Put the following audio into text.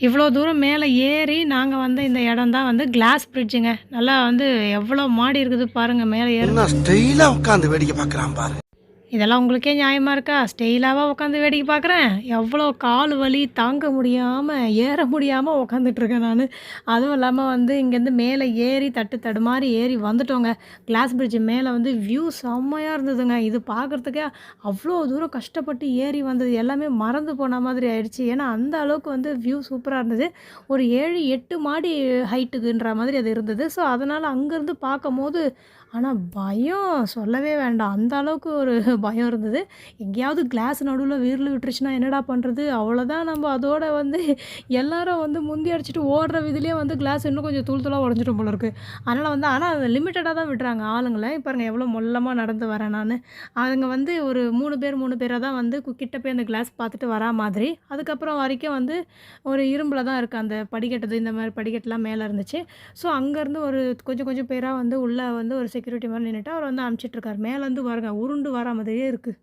இவ்வளோ தூரம் மேலே ஏறி நாங்கள் வந்த இந்த இடம் தான் வந்து கிளாஸ் பிரிட்ஜுங்க நல்லா வந்து எவ்வளோ மாடி இருக்குது பாருங்கள் மேலே ஏறி. என்ன உட்காந்து வேடிக்கை பார்க்குறான் பாரு. இதெல்லாம் உங்களுக்கே நியாயமாக இருக்கா? ஸ்டெயிலாவாக உட்காந்து வேடிக்கை பார்க்குறேன் எவ்வளோ கால் வலி தாங்க முடியாமல் ஏற முடியாமல் உக்காந்துட்ருக்கேன் நான். அதுவும் இல்லாமல் வந்து இங்கேருந்து மேலே ஏறி தட்டு தடுமாறி ஏறி வந்துட்டோங்க. கிளாஸ் பிரிட்ஜ் மேலே வந்து வியூ செம்மையாக இருந்ததுங்க. இது பார்க்குறதுக்கே அவ்வளோ தூரம் கஷ்டப்பட்டு ஏறி வந்தது. எல்லாமே மறந்து போன மாதிரி ஆயிடுச்சு. ஏன்னா அந்த அளவுக்கு வந்து வியூ சூப்பராக இருந்தது. ஒரு ஏழு எட்டு மாடி ஹைட்டுக்குன்ற மாதிரி அது இருந்தது. ஸோ அதனால் அங்கேருந்து பார்க்கும்போது ஆனால் பயம் சொல்லவே வேண்டாம். அந்த அளவுக்கு ஒரு பயம் இருந்தது. எங்கேயாவது கிளாஸ் நடுவில் வீரில் விட்டுருச்சுன்னா என்னடா பண்ணுறது அவ்வளோதான் நம்ம அதோட வந்து எல்லாரும் வந்து முந்தி அடிச்சுட்டு ஓடுற விதிலே வந்து கிளாஸ் இன்னும் கொஞ்சம் தூள் தூளாக உடஞ்சிடும் போல இருக்குது அதனால் வந்து ஆனால் லிமிட்டடாக தான் விட்டுறாங்க ஆளுங்களை. பாருங்கள் பாருங்க எவ்வளோ மொல்லமாக நடந்து வரேன் நான். அவங்க வந்து ஒரு மூணு பேர் மூணு பேராக தான் வந்து கு- கிட்ட போய் அந்த கிளாஸ் பார்த்துட்டு வரா மாதிரி. அதுக்கப்புறம் வரைக்கும் வந்து ஒரு இரும்பில் தான் இருக்குது அந்த படிக்கட்டது இந்த மாதிரி படிக்கட்டெலாம் மேலே இருந்துச்சு. ஸோ அங்கேருந்து ஒரு கொஞ்சம் கொஞ்சம் பேராக வந்து உள்ளே வந்து ஒரு செக்யூரிட்டி மாதிரி நின்றுட்டு அவர் வந்து அனுப்பிச்சிட்ருக்காரு மேலேருந்து வருங்க உருண்டு வராமல் மாதிரியே இருக்குது